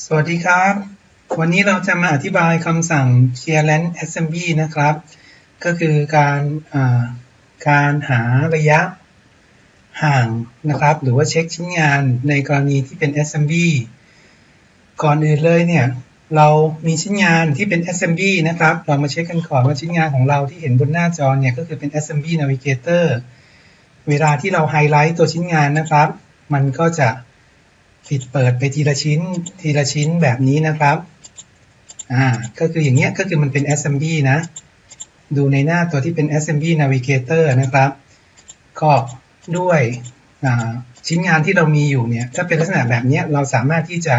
สวัสดีครับ วันนี้เราจะมาอธิบายคำสั่ง clearance assembly นะครับ ก็คือการาการหาระยะห่างนะครับ หรือว่าเช็คชิ้นงานในกรณีที่เป็น assembly ก่อนอื่นเลยเนี่ย เรามีชิ้นงานที่เป็น assembly นะครับ เรามาเช็คกันก่อนว่าชิ้นงานของเราที่เห็นบนหน้าจอเนี่ยก็คือเป็น assembly navigator เวลาที่เราไฮไลท์ตัวชิ้นงานนะครับ มันก็จะ ปิดเปิดไปทีละชิ้นทีละชิ้นแบบนี้นะครับ อ่า ก็คืออย่างเงี้ย ก็คือมันเป็น assembly นะ ดูในหน้าตัวที่เป็น assembly navigator นะครับ ก็ด้วยอ่าชิ้นงานที่เรามีอยู่เนี่ย ถ้าเป็นลักษณะแบบเนี้ยเราสามารถที่จะ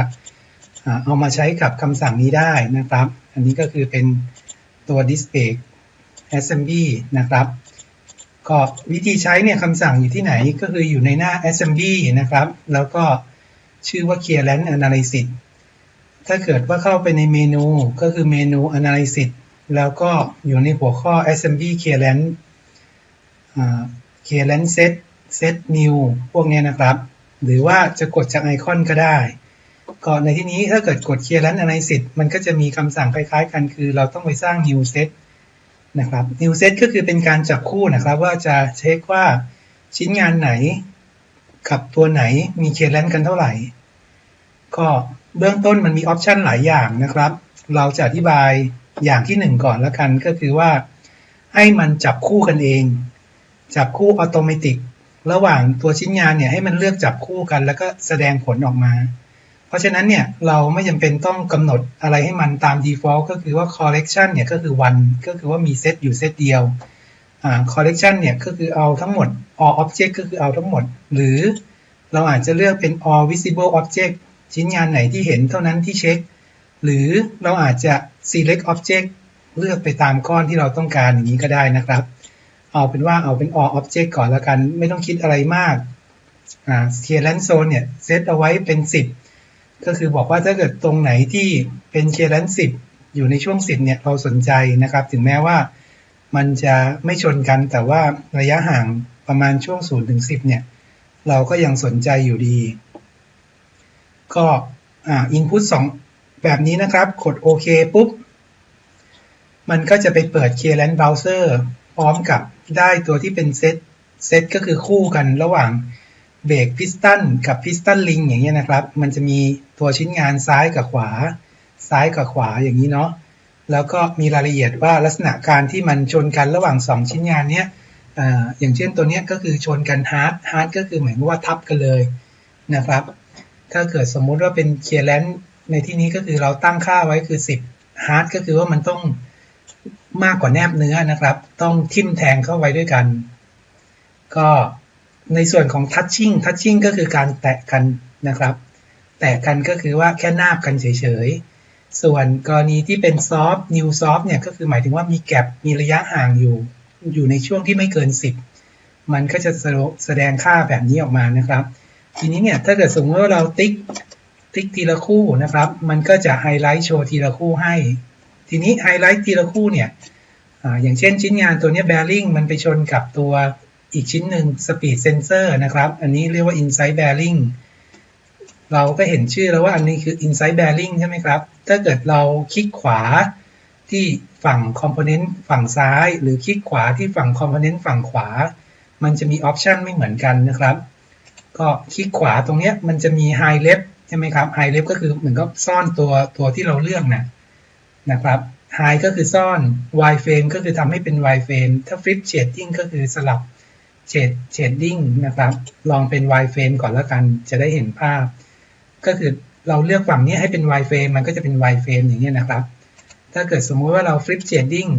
เอามาใช้กับคำสั่งนี้ได้นะครับ อันนี้ก็คือเป็นตัว display assembly นะครับ ก็วิธีใช้เนี่ยคำสั่งอยู่ที่ไหนก็คืออยู่ในหน้า assembly นะครับ แล้วก็ ชื่อว่า clearance analysis ถ้าเกิดว่าเข้าไปในเมนูก็คือเมนู analysis แล้วก็อยู่ในหัวข้อ assembly clearance clearance set set new พวกนี้นะครับ หรือว่าจะกดจากไอคอนก็ได้ก็ในที่นี้ถ้าเกิดกด clearance analysis มันก็จะมีคำสั่งคล้ายๆกัน คือเราต้องไปสร้าง new set นะครับ new set ก็คือเป็นการจับคู่นะครับ ว่าจะเช็คว่าชิ้นงานไหน กับตัวไหนมีเคลนกันเท่าไหร่ ก็เบื้องต้นมันมีออปชันหลายอย่างนะครับ เราจะอธิบายอย่างที่หนึ่งก่อนแล้วกันก็คือว่า ให้มันจับคู่กันเอง จับคู่อัตโนมัติระหว่างตัวชิ้นงานเนี่ยให้มันเลือกจับคู่กัน แล้วก็แสดงผลออกมา เพราะฉะนั้นเนี่ยเราไม่จำเป็นต้องกำหนดอะไรให้มันตาม default ก็คือว่า collection เนี่ยก็คือ one ก็คือว่ามีเซตอยู่เซตเดียว collection เนี่ยก็คือเอาทั้งหมด all object ก็คือเอาทั้งหมด หรือเราอาจจะเลือกเป็น all visible object ชิ้นงานไหนที่เห็นเท่านั้นที่เช็ค หรือเราอาจจะ select object เลือกไปตามก้อนที่เราต้องการอย่างนี้ก็ได้นะครับ เอาเป็นว่าเอาเป็น all object ก่อนแล้วกัน ไม่ต้องคิดอะไรมาก clearance zone เนี่ยเซตเอาไว้เป็น 10 ก็คือบอกว่าถ้าเกิดตรงไหนที่เป็น clearance 10 อยู่ในช่วง 10 เนี่ยเราสนใจนะครับ ถึงแม้ว่า มันจะไม่ชนกันแต่ว่าระยะห่างประมาณช่วง0ถึง10เนี่ย เราก็ยังสนใจอยู่ดี ก็อ่า input 2แบบนี้นะครับ กดโอเคปุ๊บ มันก็จะไปเปิด clearance browser พร้อมกับได้ตัวที่เป็นเซตเซตก็คือคู่กันระหว่างเบรกพิสตันกับพิสตันลิงอย่างเงี้ยนะครับ มันจะมีตัวชิ้นงานซ้ายกับขวา ซ้ายกับขวาอย่างนี้เนาะ แล้วก็มีรายละเอียดว่าลักษณะการที่มันชนกันระหว่าง 2 ชิ้นงานเนี้ยออย่างเช่นตัวเนี้ยก็คือชนกันฮาร์ดฮาร์ดก็คือหมายความว่าทับกันเลยนะครับ ถ้าเกิดสมมุติว่าเป็นเคลียร์แลนในที่นี้ก็คือเราตั้งค่าไว้คือ 10ฮาร์ดก็คือว่ามันต้องมากกว่าแนบเนื้อนะครับ ต้องทิ่มแทงเข้าไว้ด้วยกัน ก็ในส่วนของ touching touching ก็คือการแตะกันนะครับ แตะกันก็คือว่าแค่นาบกันเฉยๆ ส่วนกรณีที่เป็น soft new soft เนี่ยก็คือหมายถึงว่ามีแกลบมีระยะห่างอยู่ อยู่ในช่วงที่ไม่เกิน 10 มันก็จะแสดงค่าแบบนี้ออกมานะครับ ทีนี้เนี่ยถ้าเกิดสมมติว่าเราติ๊กติ๊กทีละคู่นะครับ มันก็จะไฮไลท์โชว์ทีละคู่ให้ ทีนี้ไฮไลท์ทีละคู่เนี่ยออย่างเช่นชิ้นงานตัวนี้ bearing มันไปชนกับตัวอีกชิ้นหนึ่ง speed sensor นะครับ อันนี้เรียกว่า inside bearing เราก็เห็นชื่อแล้วว่าอันนี้คือ inside bearing ใช่ไหมครับ ถ้าเกิดเราคลิกขวาที่ฝั่ง component ฝั่งซ้าย หรือคลิกขวาที่ฝั่ง component ฝั่งขวา มันจะมี option ไม่เหมือนกันนะครับ ก็คลิกขวาตรงนี้มันจะมี high left ใช่ไหมครับ high left ก็คือเหมือนกับซ่อนตัวตัวที่เราเลือกนะนะครับ high ก็คือซ่อน wide frame ก็คือทำให้เป็น wide frame ถ้า flip shading ก็คือสลับ shading นะครับ ลองเป็น wide frame ก่อนแล้วกันจะได้เห็นภาพ ก็คือเราเลือกฝั่งนี้ให้เป็น wide frame มันก็จะเป็น wide frame อย่างเงี้นะครับ ถ้าเกิดสมมุติว่าเรา flip shading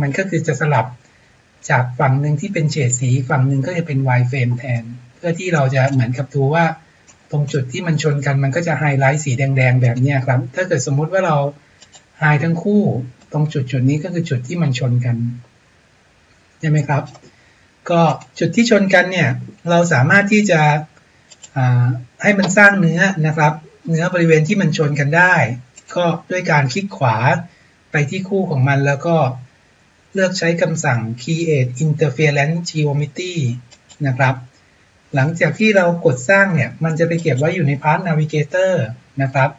มันก็คือจะสลับจากฝั่งหนึ่งที่เป็นเฉดสีฝั่งหนึ่งก็จะเป็น wide frame แทน เพื่อที่เราจะเหมือนกับดูว่าตรงจุดที่มันชนกันมันก็จะไฮไลท์สีแดงๆแบบนี้ครับ ถ้าเกิดสมมุติว่าเราไฮทั้งคู่ตรงจุดจุดนี้ก็คือจุดที่มันชนกันใช่ไหมครับ ก็จุดที่ชนกันเนี่ยเราสามารถที่จะ ให้มันสร้างเนื้อนะครับ เนื้อบริเวณที่มันชนกันได้ ก็ด้วยการคลิกขวาไปที่คู่ของมันแล้วก็เลือกใช้คำสั่ง create interference geometry นะครับ หลังจากที่เรากดสร้างเนี่ย มันจะไปเก็บไว้อยู่ใน Path Navigator นะครับ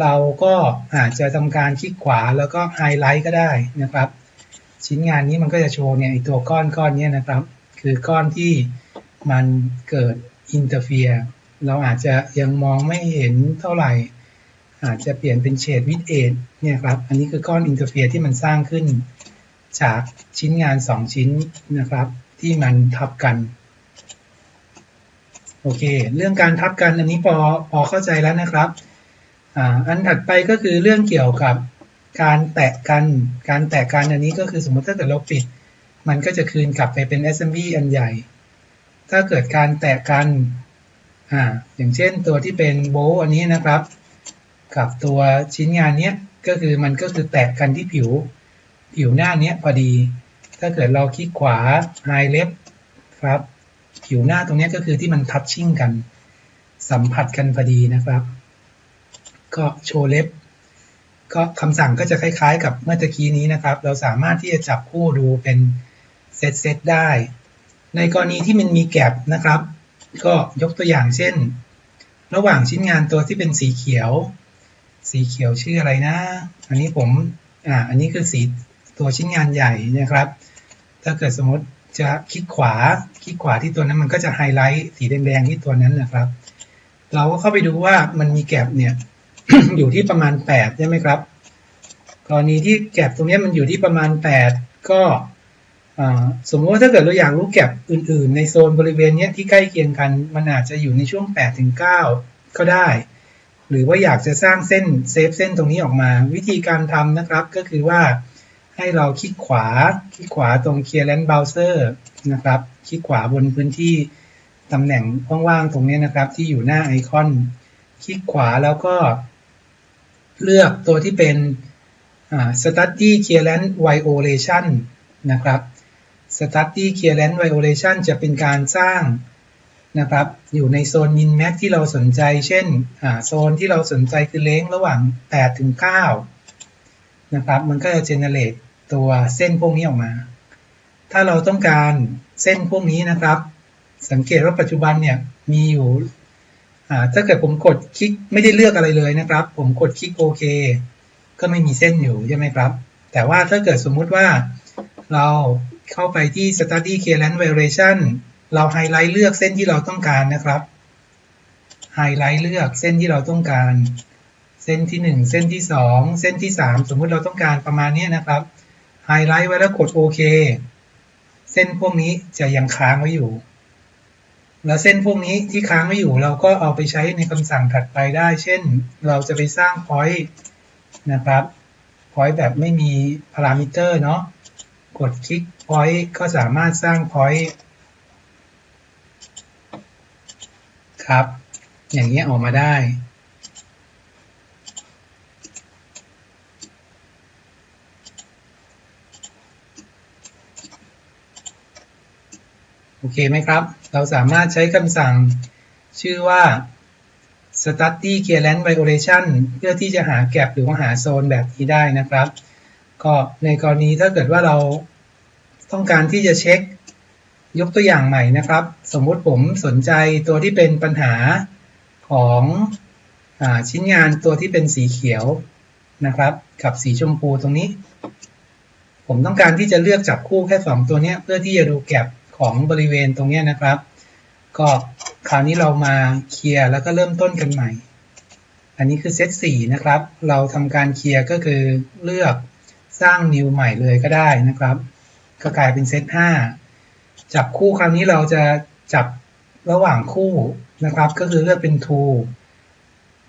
เราก็อาจจะทำการคลิกขวาแล้วก็ไฮไลท์ก็ได้นะครับ ชิ้นงานนี้มันก็จะโชว์เนี่ยตัวก้อนก้อนนี้นะครับ คือก้อนที่มันเกิด อินเตอร์เฟียเราอาจจะยังมองไม่เห็นเท่าไหร่ อาจจะเปลี่ยนเป็นเฉดวิดเอทเนี่ยครับ อันนี้คือก้อนอินเตอร์เฟียที่มันสร้างขึ้น จากชิ้นงาน 2 ชิ้นนะครับ ที่มันทับกันโอเค เรื่องการทับกันอันนี้พอพอเข้าใจแล้วนะครับออันถัดไปก็คือเรื่องเกี่ยวกับการแตะกัน การแตะกันอันนี้ก็คือสมมติถ้าเกิดเราปิด มันก็จะคืนกลับไปเป็น SMB อันใหญ่ ถ้าเกิดการแตะกันอ่าอย่างเช่นตัวที่เป็นโบอันนี้นะครับ กับตัวชิ้นงานเนี้ยก็คือมันก็คือแตะกันที่ผิว ผิวหน้าเนี้ยพอดี ถ้าเกิดเราคลิกขวา high left ครับ ผิวหน้าตรงนี้ก็คือที่มันทัชชิ่งกัน สัมผัสกันพอดีนะครับ ก็โชว์เล็บก็คำสั่งก็จะคล้ายๆ กับเมื่อตะกี้นี้นะครับ เราสามารถที่จะจับคู่ดูเป็นเซตเซตได้ ในกรณีที่มันมีแกลบนะครับ ก็ยกตัวอย่างเช่น ระหว่างชิ้นงานตัวที่เป็นสีเขียว สีเขียวชื่ออะไรนะ อันนี้ผมอ่าอันนี้คือสีตัวชิ้นงานใหญ่นะครับ ถ้าเกิดสมมติจะคลิกขวาคลิกขวาที่ตัวนั้นมันก็จะไฮไลท์สีแดงๆที่ตัวนั้นนะครับ เราก็เข้าไปดูว่ามันมีแกลบเนี่ยอยู่ที่ประมาณ8ใช่ไหมครับ กรณีที่แกลบตรงนี้มันอยู่ที่ประมาณ 8 ก็ สมมติว่าถ้าเกิดเราอยากรู้แกลบอื่น ๆ ในโซนบริเวณนี้ที่ใกล้เคียงกัน มันอาจจะอยู่ในช่วง8ถึง9ก็ได้ หรือว่าอยากจะสร้างเส้นเซฟเส้นตรงนี้ออกมา วิธีการทำนะครับก็คือว่าให้เราคลิกขวาคลิกขวาตรง Clearance Browser นะครับ คลิกขวาบนพื้นที่ตำแหน่งว่างๆตรงนี้นะครับ ที่อยู่หน้าไอคอน คลิกขวาแล้วก็ เลือกตัวที่เป็น Study Clearance Violation นะครับ Study Clearance Violation จะเป็นการสร้างนะครับอยู่ในโซน min max ที่เราสนใจ เช่นโซนที่เราสนใจคือเลงระหว่าง 8 ถึง 9 นะครับ มันก็จะ generate ตัวเส้นพวกนี้ออกมา ถ้าเราต้องการเส้นพวกนี้นะครับ สังเกตว่าปัจจุบันเนี่ยมีอยู่ถ้าเกิดผมกดคลิกไม่ได้เลือกอะไรเลยนะครับ ผมกดคลิกโอเค ก็ไม่มีเส้นอยู่ใช่ไหมครับ แต่ว่าถ้าเกิดสมมุติว่าเรา เข้าไปที่ study clearance violation เราไฮไลท์เลือกเส้นที่เราต้องการนะครับ ไฮไลท์เลือกเส้นที่เราต้องการ เส้นที่ 1 เส้นที่ 2 เส้นที่ 3 สมมุติเราต้องการประมาณนี้นะครับ ไฮไลท์ไว้แล้วกดโอเค เส้นพวกนี้จะยังค้างไว้อยู่ แล้วเส้นพวกนี้ที่ค้างไว้อยู่ เราก็เอาไปใช้ในคำสั่งถัดไปได้ เช่น เราจะไปสร้าง point นะครับ point แบบไม่มีพารามิเตอร์เนาะ กดคลิก point ก็สามารถสร้าง point ครับ อย่างนี้ออกมาได้ โอเคไหมครับ เราสามารถใช้คำสั่งชื่อว่า study clearance violation เพื่อที่จะหาแก็บหรือว่าหาโซนแบบนี้ได้นะครับ ก็ในกรณีถ้าเกิดว่าเรา ต้องการที่จะเช็คยกตัวอย่างใหม่นะครับ สมมุติผมสนใจตัวที่เป็นปัญหาของอชิ้นงานตัวที่เป็นสีเขียวนะครับ กับสีชมพูตรงนี้ ผมต้องการที่จะเลือกจับคู่แค่สองตัวนี้เพื่อที่จะดูแก็บของบริเวณตรงนี้นะครับ ก็คราวนี้เรามาเคลียร์แล้วก็เริ่มต้นกันใหม่ อันนี้คือเซตสีนะครับ เราทำการเคลียร์ก็คือเลือกสร้าง new ใหม่เลยก็ได้นะครับ ก็กลายเป็นเซตห้าจับคู่คราวนี้เราจะจับระหว่างคู่นะครับ ก็คือเลือกเป็น to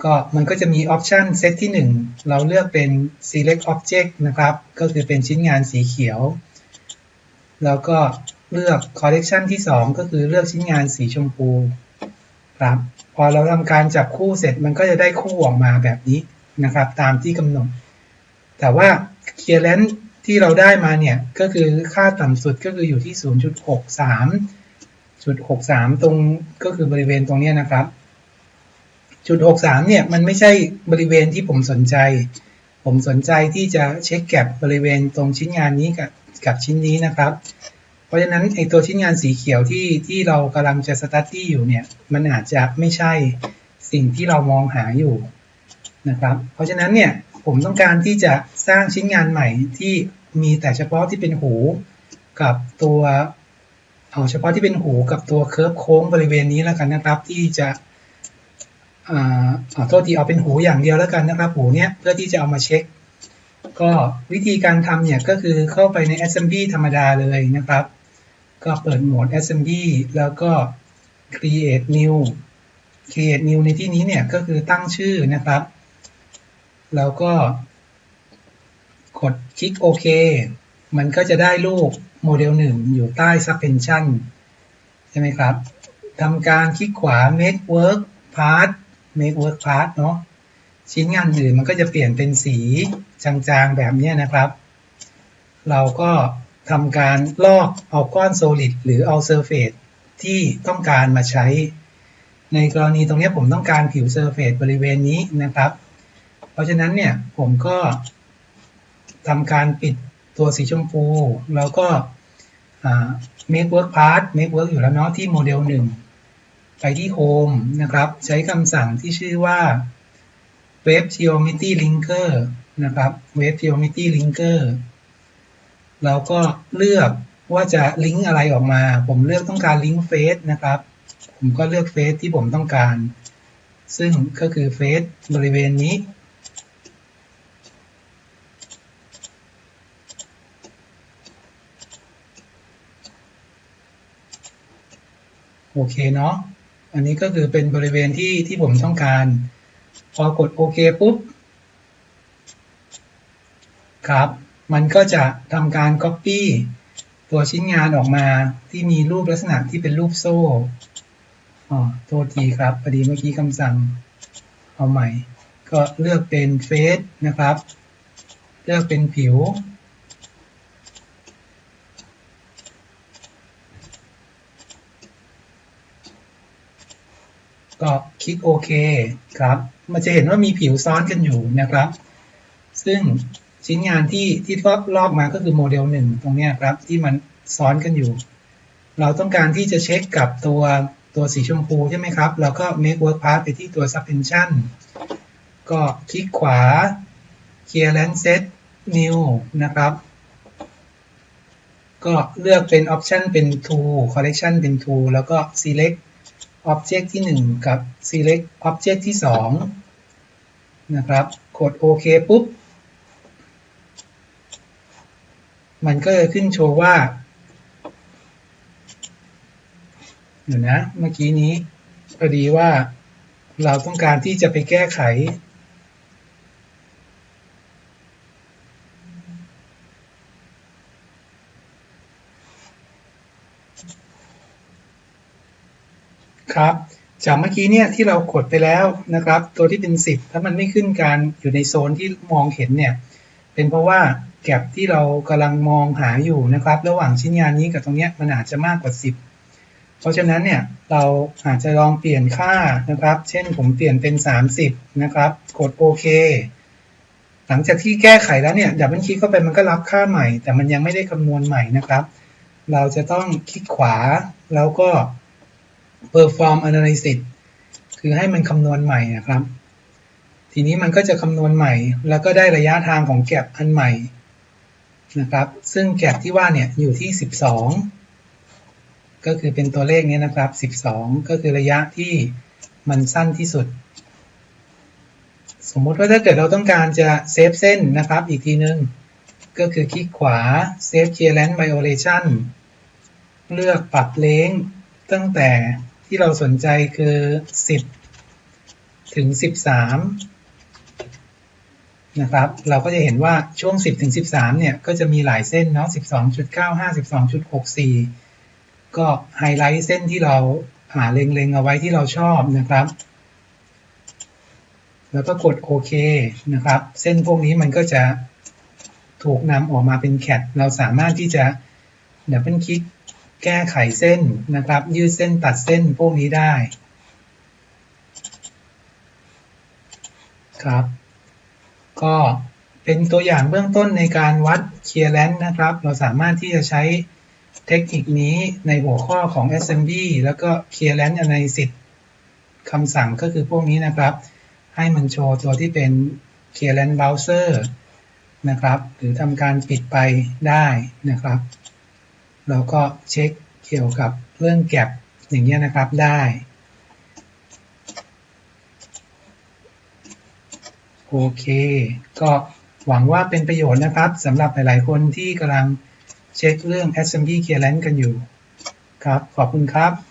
ก็มันก็จะมีออปชันเซตที่ 1 เราเลือกเป็น select object นะครับ ก็คือเป็นชิ้นงานสีเขียว แล้วก็เลือก collection ที่ 2 ก็คือเลือกชิ้นงานสีชมพูครับพอเราทำการจับคู่เสร็จมันก็จะได้คู่ออกมาแบบนี้นะครับ ตามที่กำหนด แต่ว่า clearance ที่เราได้มาเนี่ยก็คือค่าต่ำสุดก็คืออยู่ที่ 0.63จุด63 ตรงก็คือบริเวณตรงนี้นะครับ จุด 63 เนี่ยมันไม่ใช่บริเวณที่ผมสนใจ ผมสนใจที่จะเช็คแก็บบริเวณตรงชิ้นงานนี้กับกับชิ้นนี้นะครับ เพราะฉะนั้นไอตัวชิ้นงานสีเขียวที่ที่เรากำลังจะสตัดดี้อยู่เนี่ยมันอาจจะไม่ใช่สิ่งที่เรามองหาอยู่นะครับ เพราะฉะนั้นเนี่ยผมต้องการที่จะสร้างชิ้นงานใหม่ที่ มีแต่เฉพาะที่เป็นหูกับตัวเอาเฉพาะที่เป็นหูกับตัวเคิร์ฟโค้งบริเวณนี้แล้วกันนะครับ ที่จะอ่าขอโทษทีเอาเป็นหูอย่างเดียวแล้วกันนะครับ หูเนี้ยเพื่อที่จะเอามาเช็ค ก็วิธีการทำเนี่ยก็คือเข้าไปใน Assembly ธรรมดาเลยนะครับ ก็เปิดโหมด Assembly แล้วก็ Create New Create New ในที่นี้เนี่ยก็คือตั้งชื่อนะครับ แล้วก็ คลิกโอเค มันก็จะได้รูปโมเดลหนึ่งอยู่ใต้ suspension ใช่ไหมครับทำการคลิกขวา make work part make work part เนาะชิ้นงานอื่นมันก็จะเปลี่ยนเป็นสีจางๆแบบนี้นะครับ เราก็ทำการลอกเอาก้อน solid หรือเอา surface ที่ต้องการมาใช้ ในกรณีตรงนี้ผมต้องการผิว surface บริเวณนี้นะครับ เพราะฉะนั้นเนี่ยผมก็ ทำการปิดตัวสีชมพู แล้วก็ make work part make work อยู่แล้วเนาะที่โมเดลหนึ่งไปที่ home นะครับ ใช้คำสั่งที่ชื่อว่า web geometry linker นะครับ web geometry linker เราก็เลือกว่าจะลิงก์อะไรออกมา ผมเลือกต้องการลิงก์เฟซนะครับ ผมก็เลือกเฟซที่ผมต้องการ ซึ่งก็คือเฟซบริเวณนี้ โอเคเนาะอันนี้ก็คือเป็นบริเวณที่ที่ผมต้องการ พอกดโอเคปุ๊บครับ มันก็จะทำการ Copy ตัวชิ้นงานออกมาที่มีรูปลักษณะที่เป็นรูปโซ่อ๋อโทษทีครับพอดีเมื่อกี้คำสั่งเอาใหม่ ก็เลือกเป็นเฟซนะครับ เลือกเป็นผิว ก็คลิกโอเคครับ มันจะเห็นว่ามีผิวซ้อนกันอยู่นะครับ ซึ่งชิ้นงานที่ที่ลอกมาก็คือโมเดลหนึ่งตรงนี้ครับ ที่มันซ้อนกันอยู่ เราต้องการที่จะเช็คกับตัวตัวสีชมพูใช่ไหมครับ เราก็ make work path ไปที่ตัว suspension ก็คลิกขวา clearance set new นะครับ ก็เลือกเป็น option เป็น tool collection เป็น tool แล้วก็ select object ที่ 1 กับ select object ที่ 2 นะครับ กดโอเคปุ๊บ มันก็จะขึ้นโชว์ว่าเดี๋ยวนะ เมื่อกี้นี้พอดีว่าเราต้องการที่จะไปแก้ไข ครับ จากเมื่อกี้เนี่ยที่เรากดไปแล้วนะครับ ตัวที่เป็น 10 ถ้ามันไม่ขึ้นการอยู่ในโซนที่มองเห็นเนี่ย เป็นเพราะว่าแก็บที่เรากำลังมองหาอยู่นะครับ ระหว่างชิ้นงานนี้กับตรงนี้มันอาจจะมากกว่า 10 เพราะฉะนั้นเนี่ยเราอาจจะลองเปลี่ยนค่านะครับ เช่นผมเปลี่ยนเป็น 30 นะครับ กดโอเคหลังจากที่แก้ไขแล้วเนี่ยดับเบิลคลิกเข้าไปมันก็รับค่าใหม่ แต่มันยังไม่ได้คำนวณใหม่นะครับ เราจะต้องคลิกขวาแล้วก็ perform analysis คือให้มันคำนวณใหม่นะครับ ทีนี้มันก็จะคำนวณใหม่ แล้วก็ได้ระยะทางของแก็บอันใหม่นะครับ ซึ่งแก็บที่ว่าเนี่ยอยู่ที่ 12 ก็คือเป็นตัวเลขนี้นะครับ 12 ก็คือระยะที่มันสั้นที่สุด สมมุติว่าถ้าเกิดเราต้องการจะเซฟเส้นนะครับ อีกทีนึง ก็คือคลิกขวา Save Clearance Violation เลือกปรับเลงตั้งแต่ ที่เราสนใจคือ 10 ถึง 13 นะครับ เราก็จะเห็นว่าช่วง 10 ถึง 13 เนี่ย ก็จะมีหลายเส้นเนาะ 12.95 12.64 ก็ไฮไลท์เส้นที่เราหาเล็งๆเอาไว้ที่เราชอบนะครับ แล้วก็กดโอเคนะครับ เส้นพวกนี้มันก็จะถูกนำออกมาเป็นแคทเราสามารถที่จะดับเบิลคลิก แก้ไขเส้นนะครับ ยืดเส้นตัดเส้นพวกนี้ได้ครับ ก็เป็นตัวอย่างเบื้องต้นในการวัด clearance นะครับ เราสามารถที่จะใช้เทคนิคนี้ในหัวข้อของ assembly แล้วก็ clearance analysis คำสั่งก็คือพวกนี้นะครับ ให้มันโชว์ตัวที่เป็น Clearance Browser นะครับ หรือทำการปิดไปได้นะครับ เราก็เช็คเกี่ยวกับเรื่องแก็บอย่างเงี้ยนะครับได้โอเค ก็หวังว่าเป็นประโยชน์นะครับสำหรับหลาย ๆ คนที่กำลังเช็คเรื่อง Assembly Clearance กันอยู่ ครับ ขอบคุณครับ